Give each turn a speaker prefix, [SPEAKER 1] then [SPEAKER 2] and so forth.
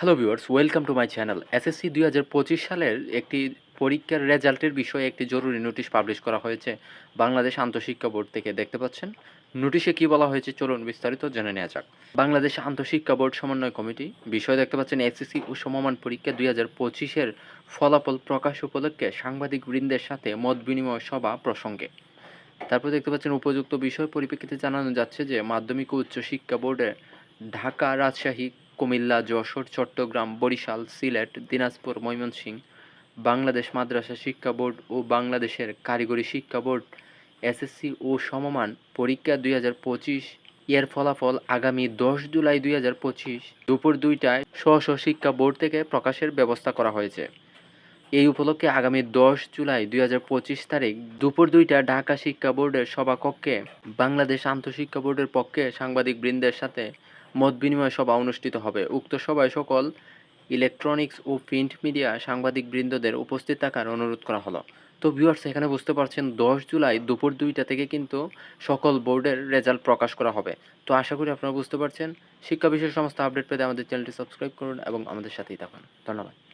[SPEAKER 1] Hello viewers welcome to my channel SSC দুই হাজার পঁচিশ সালের একটি পরীক্ষার রেজাল্টের বিষয়ে একটি জরুরি নোটিশ পাবলিশ করা হয়েছে। বাংলাদেশ আন্তঃশিক্ষা বোর্ড থেকে দেখতে পাচ্ছেন। নোটিশে কি বলা হয়েছে চলুন বিস্তারিত জেনে নেওয়া যাক। বাংলাদেশ আন্তঃশিক্ষা বোর্ড সমন্বয় কমিটি বিষয় দেখতে পাচ্ছেন এসএসসি ও সমমান পরীক্ষা দুই হাজার পঁচিশের ফলাফল প্রকাশ উপলক্ষে সাংবাদিক বৃন্দের সাথে মত বিনিময় সভা প্রসঙ্গে। তারপর দেখতে পাচ্ছেন, উপযুক্ত বিষয় পরিপ্রেক্ষিতে জানানো যাচ্ছে যে মাধ্যমিক ও উচ্চ শিক্ষা বোর্ডে ঢাকা রাজশাহী কুমিল্লা, যশোর, চট্টগ্রাম, বরিশাল, সিলেট, দিনাজপুর ময়মনসিংহ বাংলাদেশ মাদ্রাসা শিক্ষা বোর্ড ও বাংলাদেশের কারিগরি শিক্ষা বোর্ড, এসএসসি ও সমমান পরীক্ষা দুই হাজার পঁচিশ। এর ফলাফল আগামী দশ জুলাই দুই হাজার পঁচিশ দুপুর দুইটায় স্ব শিক্ষা বোর্ড থেকে প্রকাশের ব্যবস্থা করা হয়েছে। এই উপলক্ষে আগামী দশ জুলাই দুই হাজার পঁচিশ তারিখ দুপুর দুইটা ঢাকা শিক্ষা বোর্ডের সভাকক্ষে বাংলাদেশ আন্তঃশিক্ষা বোর্ডের পক্ষে সাংবাদিক বৃন্দের সাথে মত বিনিময় সভা অনুষ্ঠিত হবে। উক্ত সভায় সকল ইলেকট্রনিক্স ও প্রিন্ট মিডিয়া সাংবাদিক বৃন্দদের উপস্থিত থাকার অনুরোধ করা হলো। তো ভিউয়ার্স এখানে বুঝতে পারছেন, দশ জুলাই দুপুর দুইটা থেকে কিন্তু সকল বোর্ডের রেজাল্ট প্রকাশ করা হবে। তো আশা করি আপনারা বুঝতে পারছেন। শিক্ষা বিষয়ে সমস্ত আপডেট পেতে আমাদের চ্যানেলটি সাবস্ক্রাইব করুন এবং আমাদের সাথেই থাকুন। ধন্যবাদ।